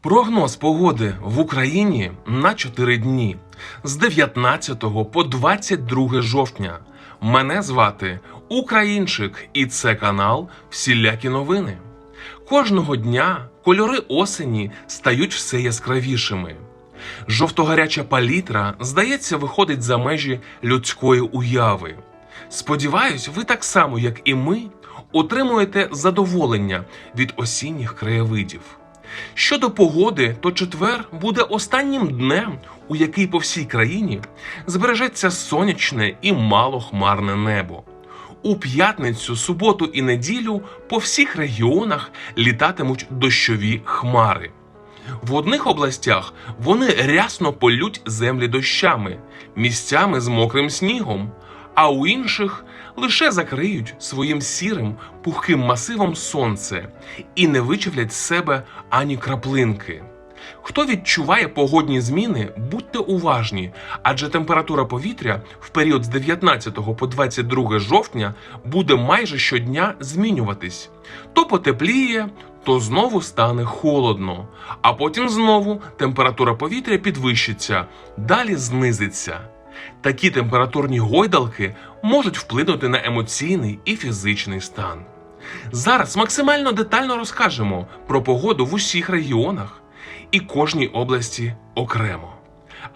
Прогноз погоди в Україні на 4 дні з 19 по 22 жовтня. Мене звати Українчик, і це канал Всілякі новини. Кожного дня кольори осені стають все яскравішими. Жовтогаряча палітра, здається, виходить за межі людської уяви. Сподіваюсь, ви так само, як і ми, отримуєте задоволення від осінніх краєвидів. Щодо погоди, то четвер буде останнім днем, у який по всій країні збережеться сонячне і малохмарне небо. У п'ятницю, суботу і неділю по всіх регіонах літатимуть дощові хмари. В одних областях вони рясно полють землі дощами, місцями з мокрим снігом, а у інших лише закриють своїм сірим пухким масивом сонце і не вичавлять з себе ані краплинки. Хто відчуває погодні зміни, будьте уважні, адже температура повітря в період з 19 по 22 жовтня буде майже щодня змінюватись. То потепліє, то знову стане холодно, а потім знову температура повітря підвищиться, далі знизиться. Такі температурні гойдалки можуть вплинути на емоційний і фізичний стан. Зараз максимально детально розкажемо про погоду в усіх регіонах і кожній області окремо.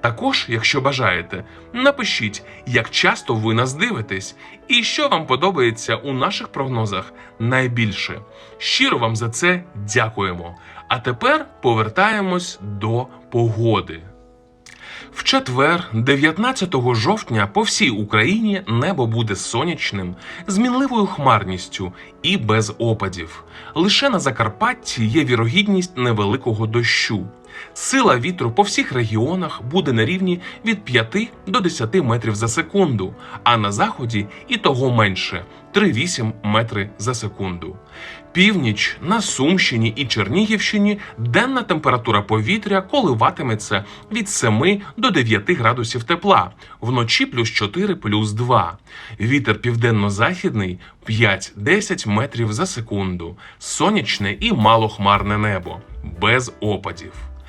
Також, якщо бажаєте, напишіть, як часто ви нас дивитесь і що вам подобається у наших прогнозах найбільше. Щиро вам за це дякуємо. А тепер повертаємось до погоди. В четвер, 19 жовтня, по всій Україні небо буде сонячним, з мінливою хмарністю і без опадів. Лише на Закарпатті є вірогідність невеликого дощу. Сила вітру по всіх регіонах буде на рівні від 5 до 10 метрів за секунду, а на заході і того менше 3,8 метри за секунду. Північ на Сумщині і Чернігівщині денна температура повітря коливатиметься від 7 до 9 градусів тепла, вночі плюс 4 плюс 2. Вітер південно-західний 5-10 метрів за секунду, сонячне і малохмарне небо, без опадів.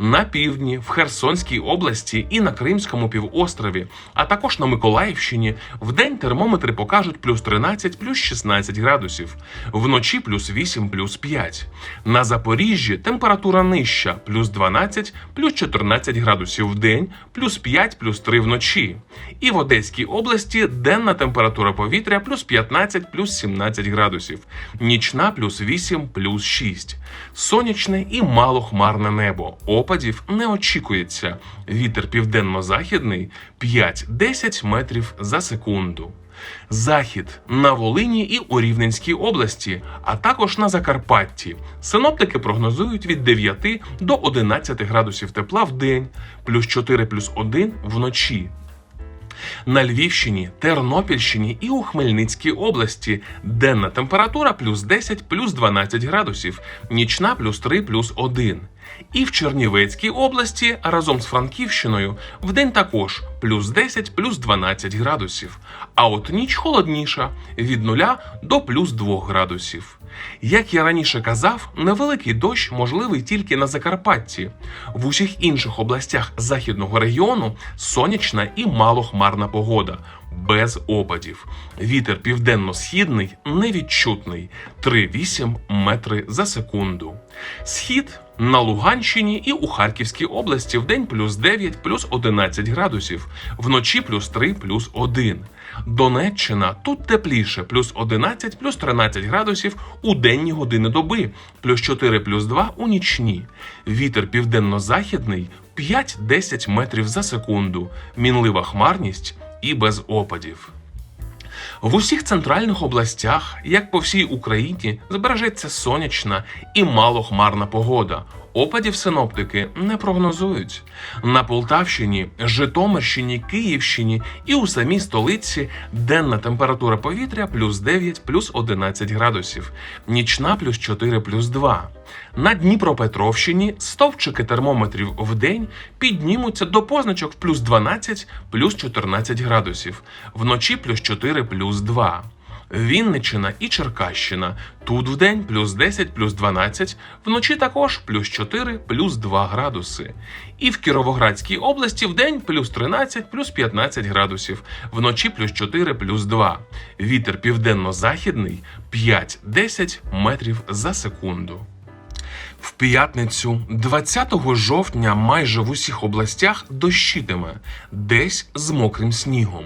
На півдні, в Херсонській області і на Кримському півострові, а також на Миколаївщині, вдень термометри покажуть плюс 13, плюс 16 градусів, вночі плюс 8, плюс 5. На Запоріжжі температура нижча, плюс 12, плюс 14 градусів в день, плюс 5, плюс 3 вночі. І в Одеській області денна температура повітря плюс 15, плюс 17 градусів, нічна плюс 8, плюс 6. Сонячне і малохмарне небо. Опадів не очікується. Вітер південно-західний 5-10 метрів за секунду. Захід на Волині і у Рівненській області, а також на Закарпатті. Синоптики прогнозують від 9 до 11 градусів тепла в день, плюс 4 плюс 1 вночі. На Львівщині, Тернопільщині і у Хмельницькій області денна температура плюс 10 плюс 12 градусів, нічна плюс 3 плюс 1. І в Чернівецькій області разом з Франківщиною вдень також плюс 10 плюс 12 градусів. А от ніч холодніша від 0 до плюс 2 градусів. Як я раніше казав, невеликий дощ можливий тільки на Закарпатті. В усіх інших областях західного регіону сонячна і малохмарна погода, без опадів. Вітер південно-східний невідчутний 3,8 метри за секунду. Схід на Луганщині і у Харківській області в день плюс 9, плюс 11 градусів, вночі плюс 3, плюс 1. Донеччина тут тепліше, плюс 11, плюс 13 градусів у денні години доби, плюс 4, плюс 2 у нічні. Вітер південно-західний 5-10 метрів за секунду, мінлива хмарність і без опадів. В усіх центральних областях, як по всій Україні, збережеться сонячна і малохмарна погода. Опадів синоптики не прогнозують. На Полтавщині, Житомирщині, Київщині і у самій столиці денна температура повітря плюс 9, плюс 11 градусів, нічна плюс 4, плюс 2. На Дніпропетровщині стовпчики термометрів в день піднімуться до позначок плюс 12, плюс 14 градусів, вночі плюс 4, плюс 2. Вінниччина і Черкащина. Тут вдень плюс 10, плюс 12, вночі також плюс 4, плюс 2 градуси. І в Кіровоградській області вдень плюс 13, плюс 15 градусів, вночі плюс 4, плюс 2. Вітер південно-західний 5-10 метрів за секунду. В п'ятницю, 20 жовтня, майже в усіх областях дощитиме, десь з мокрим снігом.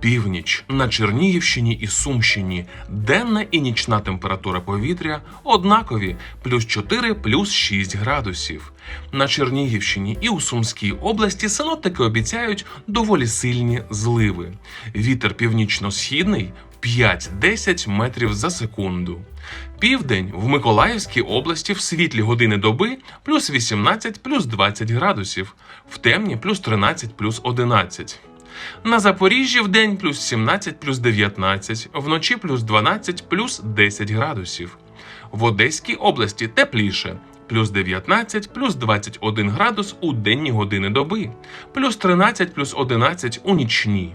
Північ на Чернігівщині і Сумщині денна і нічна температура повітря однакові плюс 4, плюс 6 градусів. На Чернігівщині і у Сумській області синоптики обіцяють доволі сильні зливи. Вітер північно-східний 5-10 метрів за секунду. Південь в Миколаївській області в світлі години доби плюс 18 плюс 20 градусів, в темні плюс 13 плюс 11. На Запоріжжі в день плюс 17 плюс 19, вночі плюс 12 плюс 10 градусів. В Одеській області тепліше плюс 19 плюс 21 градус у денні години доби, плюс 13 плюс 11 у нічні.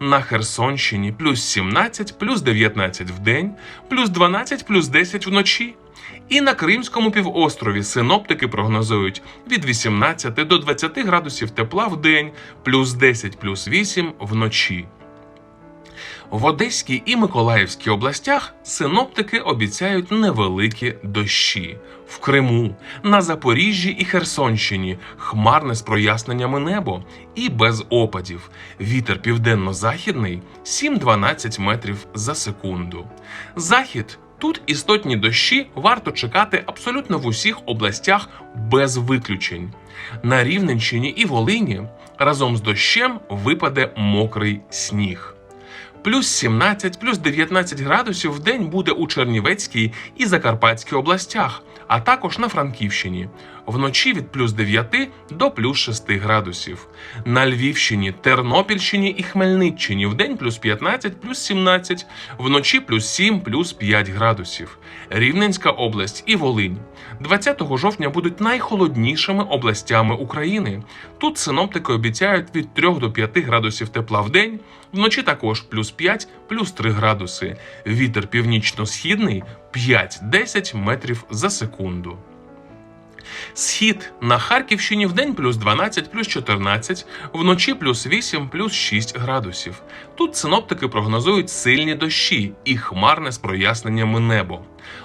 На Херсонщині плюс 17 плюс 19 в день, плюс 12 плюс 10 вночі. І на Кримському півострові синоптики прогнозують від 18 до 20 градусів тепла в день, плюс 10 плюс 8 вночі. В Одеській і Миколаївській областях синоптики обіцяють невеликі дощі. В Криму, на Запоріжжі і Херсонщині хмарне з проясненнями небо і без опадів. Вітер південно-західний 7-12 метрів за секунду. Захід Тут істотні дощі варто чекати абсолютно в усіх областях без виключень. На Рівненщині і Волині разом з дощем випаде мокрий сніг. Плюс 17, плюс 19 градусів в день буде у Чернівецькій і Закарпатській областях, а також на Франківщині. Вночі від плюс 9 до плюс 6 градусів. На Львівщині, Тернопільщині і Хмельниччині в день плюс 15, плюс 17, вночі плюс 7, плюс 5 градусів. Рівненська область і Волинь. 20 жовтня будуть найхолоднішими областями України. Тут синоптики обіцяють від 3 до 5 градусів тепла в день, вночі також плюс 5, плюс 3 градуси. Вітер північно-східний 5-10 метрів за секунду. Схід на Харківщині в день плюс 12, плюс 14, вночі плюс 8, плюс 6 градусів. Тут синоптики прогнозують сильні дощі і хмарне з проясненнями небо.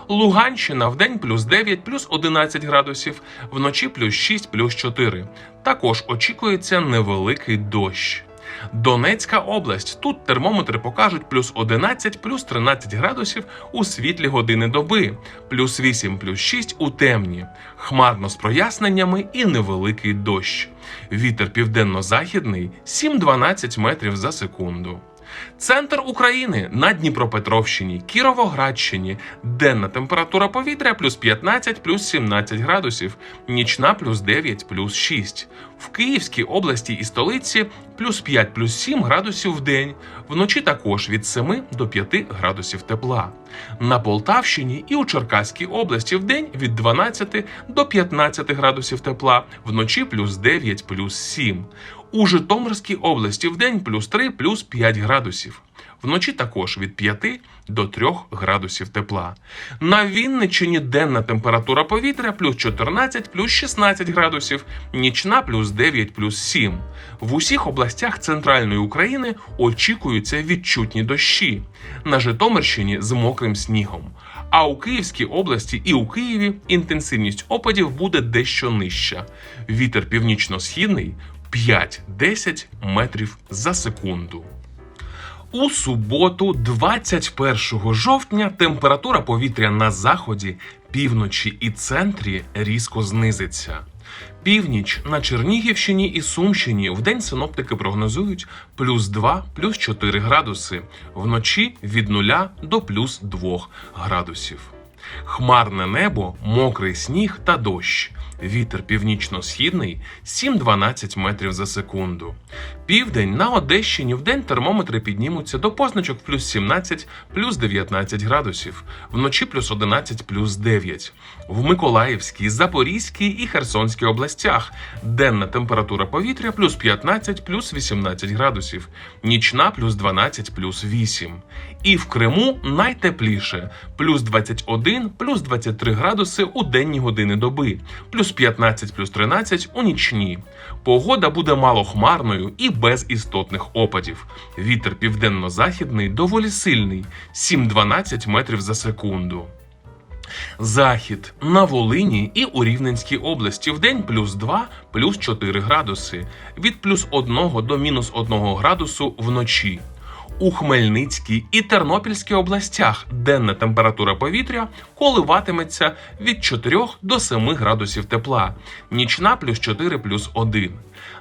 Луганщина в день плюс 9, плюс 11 градусів, вночі плюс 6, плюс 4. Також очікується невеликий дощ. Донецька область. Тут термометри покажуть плюс 11, плюс 13 градусів у світлі години доби, плюс 8, плюс 6 у темні, хмарно з проясненнями і невеликий дощ. Вітер південно-західний 7-12 метрів за секунду. Центр України на Дніпропетровщині, Кіровоградщині, денна температура повітря плюс 15 плюс 17 градусів, нічна плюс 9 плюс 6. В Київській області і столиці плюс 5 плюс 7 градусів в день, вночі також від 7 до 5 градусів тепла. На Полтавщині і у Черкаській області в день від 12 до 15 градусів тепла, вночі плюс 9 плюс 7. У Житомирській області в день плюс 3 плюс 5 градусів. Вночі також від 5 до 3 градусів тепла. На Вінниччині денна температура повітря плюс 14 плюс 16 градусів, нічна плюс 9 плюс 7. В усіх областях центральної України очікуються відчутні дощі. На Житомирщині з мокрим снігом. А у Київській області і у Києві інтенсивність опадів буде дещо нижча. Вітер північно-східний 5-10 метрів за секунду. У суботу, 21 жовтня, температура повітря на заході, півночі і центрі різко знизиться. Північ на Чернігівщині і Сумщині в день синоптики прогнозують плюс 2, плюс 4 градуси, вночі від 0 до плюс 2 градусів. Хмарне небо, мокрий сніг та дощ. Вітер північно-східний 7-12 метрів за секунду. Південь на Одещині вдень термометри піднімуться до позначок плюс 17, плюс 19 градусів, вночі плюс 11, плюс 9. В Миколаївській, Запорізькій і Херсонській областях денна температура повітря плюс 15, плюс 18 градусів, нічна плюс 12, плюс 8. І в Криму найтепліше плюс 21, плюс 23 градуси у денні години доби, плюс 15, плюс 13 у нічні. Погода буде малохмарною і без істотних опадів. Вітер південно-західний доволі сильний 7-12 метрів за секунду. Захід на Волині і у Рівненській області в день плюс 2, плюс 4 градуси, від плюс 1 до мінус 1 градусу вночі. У Хмельницькій і Тернопільській областях денна температура повітря коливатиметься від 4 до 7 градусів тепла, нічна плюс 4 плюс 1.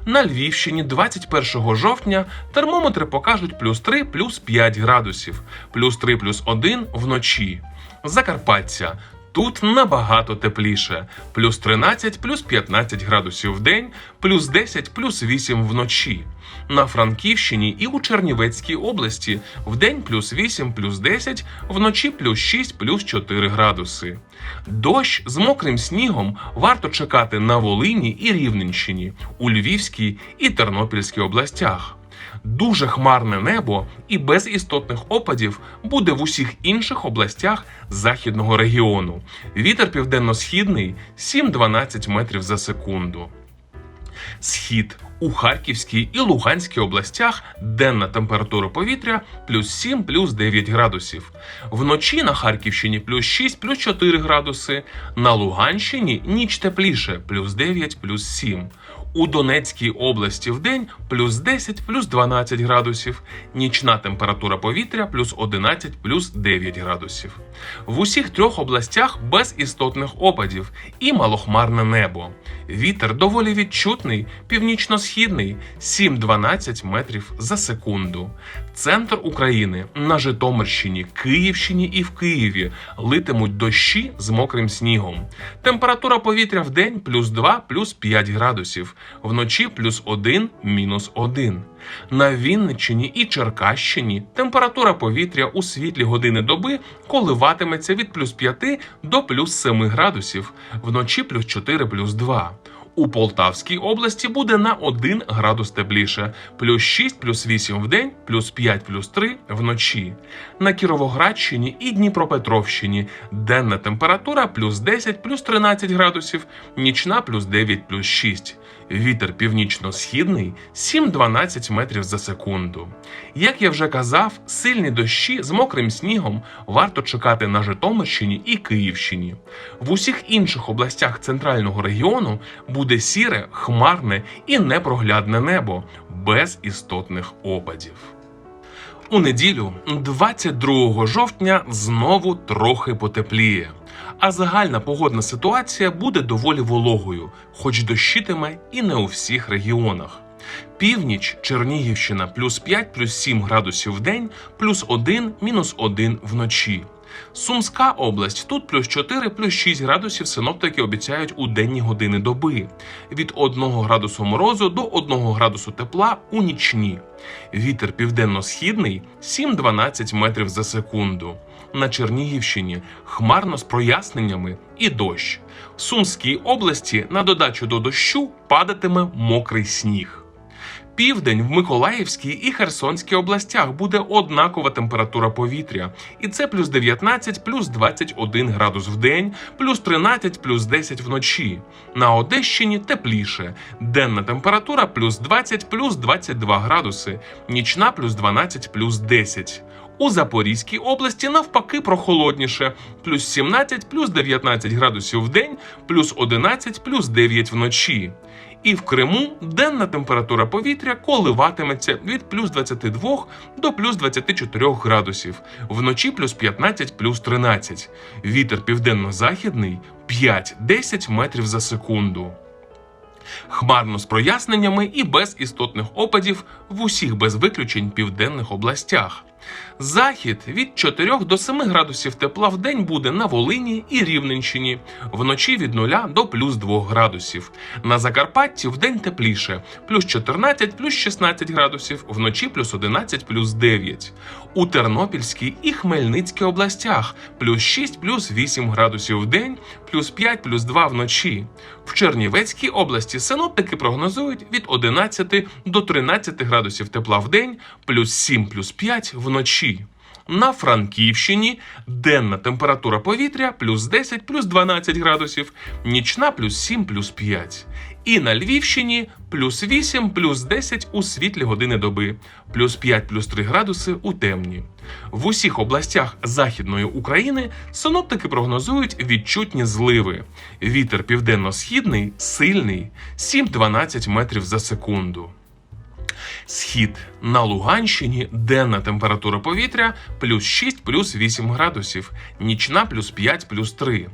На Львівщині 21 жовтня термометри покажуть плюс 3 плюс 5 градусів, плюс 3 плюс 1 вночі. Закарпаття. Тут набагато тепліше: плюс 13, плюс 15 градусів в день, плюс 10, плюс 8 вночі. На Франківщині і у Чернівецькій області в день плюс 8, плюс 10, вночі плюс 6, плюс 4 градуси. Дощ з мокрим снігом варто чекати на Волині і Рівненщині, у Львівській і Тернопільській областях. Дуже хмарне небо і без істотних опадів буде в усіх інших областях західного регіону. Вітер південно-східний 7-12 метрів за секунду. Схід у Харківській і Луганській областях денна температура повітря плюс 7 плюс 9 градусів. Вночі на Харківщині плюс 6 плюс 4 градуси. На Луганщині ніч тепліше плюс 9 плюс 7. У Донецькій області в день плюс 10 плюс 12 градусів, нічна температура повітря плюс 11 плюс 9 градусів. В усіх трьох областях без істотних опадів і малохмарне небо. Вітер доволі відчутний, північно-східний 7-12 метрів за секунду. Центр України на Житомирщині, Київщині і в Києві литимуть дощі з мокрим снігом. Температура повітря в день плюс 2 плюс 5 градусів, вночі плюс 1 мінус 1. На Вінниччині і Черкащині температура повітря у світлі години доби коливатиметься від плюс 5 до плюс 7 градусів, вночі плюс 4 плюс 2. У Полтавській області буде на 1 градус тепліше, плюс 6 плюс 8 в день, плюс 5 плюс 3 вночі. На Кіровоградщині і Дніпропетровщині денна температура плюс 10 плюс 13 градусів, нічна плюс 9 плюс 6. Вітер північно-східний 7-12 метрів за секунду. Як я вже казав, сильні дощі з мокрим снігом варто чекати на Житомирщині і Київщині. В усіх інших областях центрального регіону буде сіре, хмарне і непроглядне небо без істотних опадів. У неділю, 22 жовтня, знову трохи потепліє. А загальна погодна ситуація буде доволі вологою, хоч дощитиме і не у всіх регіонах. Північ, Чернігівщина плюс 5 плюс 7 градусів в день, плюс 1 мінус 1 вночі. Сумська область тут плюс 4 плюс 6 градусів синоптики обіцяють у денні години доби. Від 1 градусу морозу до 1 градусу тепла у нічні. Вітер південно-східний 7-12 метрів за секунду. На Чернігівщині хмарно з проясненнями і дощ. В Сумській області на додачу до дощу падатиме мокрий сніг. Південь в Миколаївській і Херсонській областях буде однакова температура повітря, і це плюс 19, плюс 21 градус в день, плюс 13, плюс 10 вночі. На Одещині тепліше. Денна температура плюс 20, плюс 22 градуси, нічна плюс 12, плюс 10. У Запорізькій області навпаки прохолодніше, плюс 17, плюс 19 градусів в день, плюс 11, плюс 9 вночі. І в Криму денна температура повітря коливатиметься від плюс 22 до плюс 24 градусів, вночі плюс 15, плюс 13. Вітер південно-західний 5-10 метрів за секунду. Хмарно з проясненнями і без істотних опадів в усіх без виключень південних областях. Захід від 4 до 7 градусів тепла в день буде на Волині і Рівненщині, вночі від 0 до плюс 2 градусів. На Закарпатті в день тепліше, плюс 14, плюс 16 градусів, вночі плюс 11, плюс 9. У Тернопільській і Хмельницькій областях плюс 6, плюс 8 градусів в день, плюс 5, плюс 2 вночі. В Чернівецькій області синоптики прогнозують від 11 до 13 градусів тепла в день, плюс 7, плюс 5 вночі. На Франківщині денна температура повітря плюс 10 плюс 12 градусів, нічна плюс 7 плюс 5. І на Львівщині плюс 8 плюс 10 у світлі години доби, плюс 5 плюс 3 градуси у темні. В усіх областях Західної України синоптики прогнозують відчутні зливи. Вітер південно-східний сильний 7-12 метрів за секунду. Схід на Луганщині денна температура повітря плюс 6 плюс 8 градусів, нічна плюс 5 плюс 3.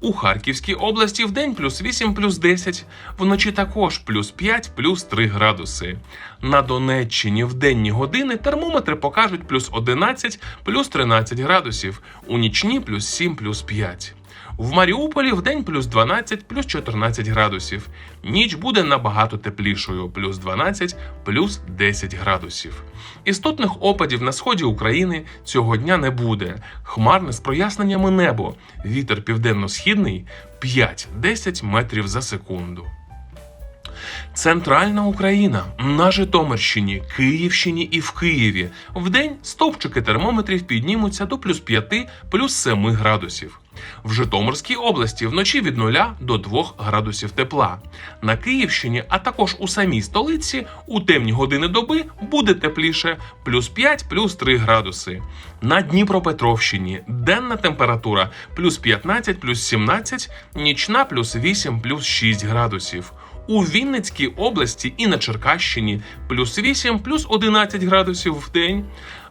У Харківській області вдень плюс 8 плюс 10, вночі також плюс 5 плюс 3 градуси. На Донеччині в денні години термометри покажуть плюс 11 плюс 13 градусів, у нічні плюс 7 плюс 5. В Маріуполі в день плюс 12, плюс 14 градусів. Ніч буде набагато теплішою, плюс 12, плюс 10 градусів. Істотних опадів на сході України цього дня не буде. Хмарне з проясненнями небо. Вітер південно-східний 5-10 метрів за секунду. Центральна Україна на Житомирщині, Київщині і в Києві. Вдень стовпчики термометрів піднімуться до плюс 5, плюс 7 градусів. В Житомирській області вночі від 0 до 2 градусів тепла. На Київщині, а також у самій столиці, у темні години доби буде тепліше плюс 5, плюс 3 градуси. На Дніпропетровщині денна температура плюс 15, плюс 17, нічна плюс 8, плюс 6 градусів. У Вінницькій області і на Черкащині плюс 8, плюс 11 градусів в день,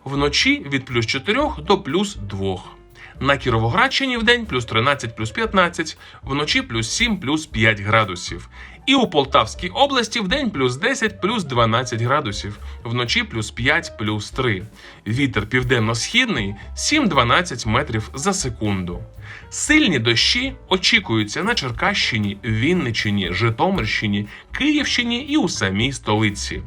вночі від плюс 4 до плюс 2. На Кіровоградщині в день плюс 13, плюс 15, вночі плюс 7, плюс 5 градусів. І у Полтавській області в день плюс 10, плюс 12 градусів, вночі плюс 5, плюс 3. Вітер південно-східний 7-12 метрів за секунду. Сильні дощі очікуються на Черкащині, Вінниччині, Житомирщині, Київщині і у самій столиці.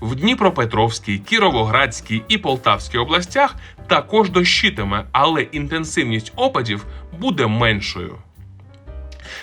В Дніпропетровській, Кіровоградській і Полтавській областях також дощитиме, але інтенсивність опадів буде меншою.